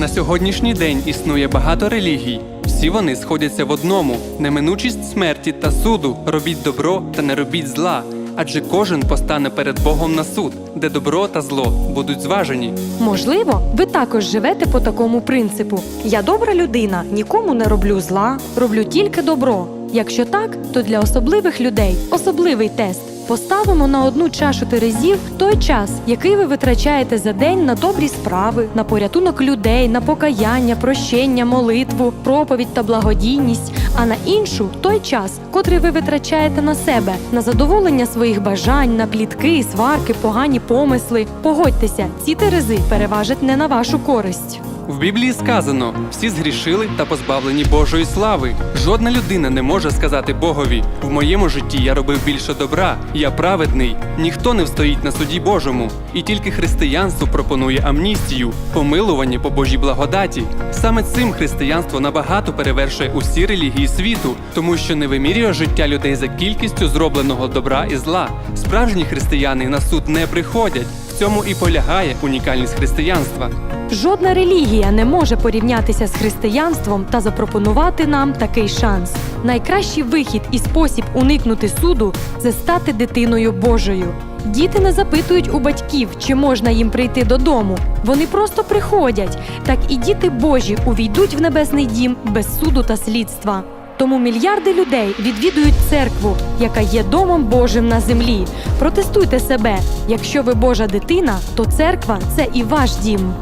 На сьогоднішній день існує багато релігій. Всі вони сходяться в одному: неминучість смерті та суду. Робіть добро та не робіть зла. Адже кожен постане перед Богом на суд, де добро та зло будуть зважені. Можливо, ви також живете по такому принципу: я добра людина, нікому не роблю зла, роблю тільки добро. Якщо так, то для особливих людей особливий тест. Поставимо на одну чашу терезів той час, який ви витрачаєте за день на добрі справи, на порятунок людей, на покаяння, прощення, молитву, проповідь та благодійність, а на іншу той час, котрий ви витрачаєте на себе, на задоволення своїх бажань, на плітки, сварки, погані помисли. Погодьтеся, ці терези переважать не на вашу користь. В Біблії сказано: всі згрішили та позбавлені Божої слави. Жодна людина не може сказати Богові: в моєму житті я робив більше добра, я праведний. Ніхто не встоїть на суді Божому. І тільки християнство пропонує амністію, помилування по Божій благодаті. Саме цим християнство набагато перевершує усі релігії світу, тому що не вимірює життя людей за кількістю зробленого добра і зла. Справжні християни на суд не приходять. В цьому і полягає унікальність християнства. Жодна релігія не може порівнятися з християнством та запропонувати нам такий шанс. Найкращий вихід і спосіб уникнути суду це стати дитиною Божою. Діти не запитують у батьків, чи можна їм прийти додому. Вони просто приходять. Так і діти Божі увійдуть в небесний дім без суду та слідства. Тому мільярди людей відвідують церкву, яка є домом Божим на землі. Протестуйте себе. Якщо ви Божа дитина, то церква це і ваш дім.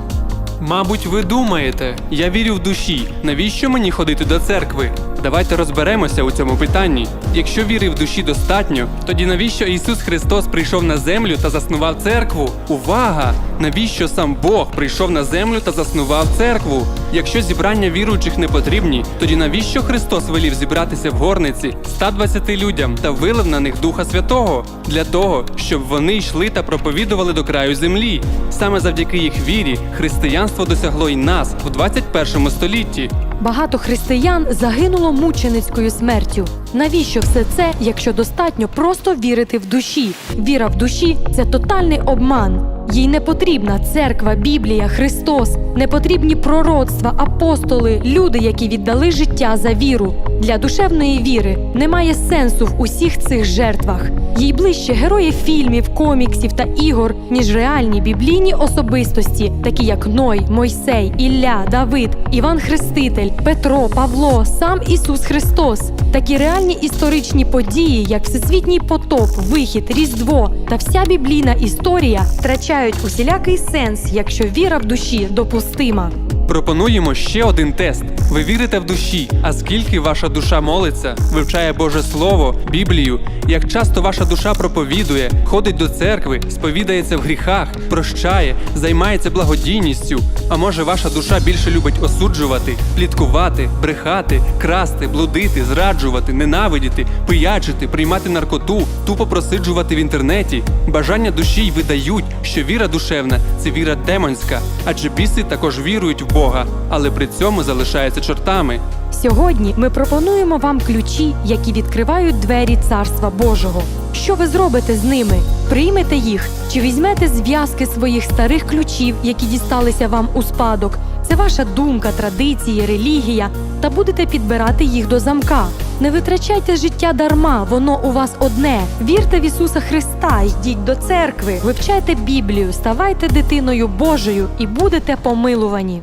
Мабуть, ви думаєте, я вірю в душі. Навіщо мені ходити до церкви? Давайте розберемося у цьому питанні. Якщо віри в душі достатньо, тоді навіщо Ісус Христос прийшов на землю та заснував церкву? Увага! Навіщо сам Бог прийшов на землю та заснував церкву? Якщо зібрання віруючих не потрібні, тоді навіщо Христос велів зібратися в горниці 120 людям та вилив на них Духа Святого? Для того, щоб вони йшли та проповідували до краю землі. Саме завдяки їх вірі християнство досягло й нас в 21 столітті. Багато християн загинуло мученицькою смертю. Навіщо все це, якщо достатньо просто вірити в душі? Віра в душі це тотальний обман. Їй не потрібна церква, Біблія, Христос, не потрібні пророцтва, апостоли, люди, які віддали життя за віру. Для душевної віри немає сенсу в усіх цих жертвах. Їй ближче герої фільмів, коміксів та ігор, ніж реальні біблійні особистості, такі як Ной, Мойсей, Ілля, Давид, Іван Хреститель, Петро, Павло, сам Ісус Христос. Такі реальні історичні події, як Всесвітній потоп, вихід, Різдво та вся біблійна історія втрачають усілякий сенс, якщо віра в душі допустима. Пропонуємо ще один тест. Ви вірите в душі, а скільки ваша душа молиться, вивчає Боже Слово, Біблію, як часто ваша душа проповідує, ходить до церкви, сповідається в гріхах, прощає, займається благодійністю. А може, ваша душа більше любить осуджувати, пліткувати, брехати, красти, блудити, зраджувати, ненавидіти, пиячити, приймати наркоту, тупо просиджувати в інтернеті. Бажання душі й видають, що віра душевна це віра демонська, адже біси також вірують в Бога, але при цьому залишаються чортами. Сьогодні ми пропонуємо вам ключі, які відкривають двері Царства Божого. Що ви зробите з ними? Приймете їх чи візьмете зв'язки своїх старих ключів, які дісталися вам у спадок? Це ваша думка, традиції, релігія, та будете підбирати їх до замка. Не витрачайте життя дарма, воно у вас одне. Вірте в Ісуса Христа, йдіть до церкви, вивчайте Біблію, ставайте дитиною Божою і будете помилувані.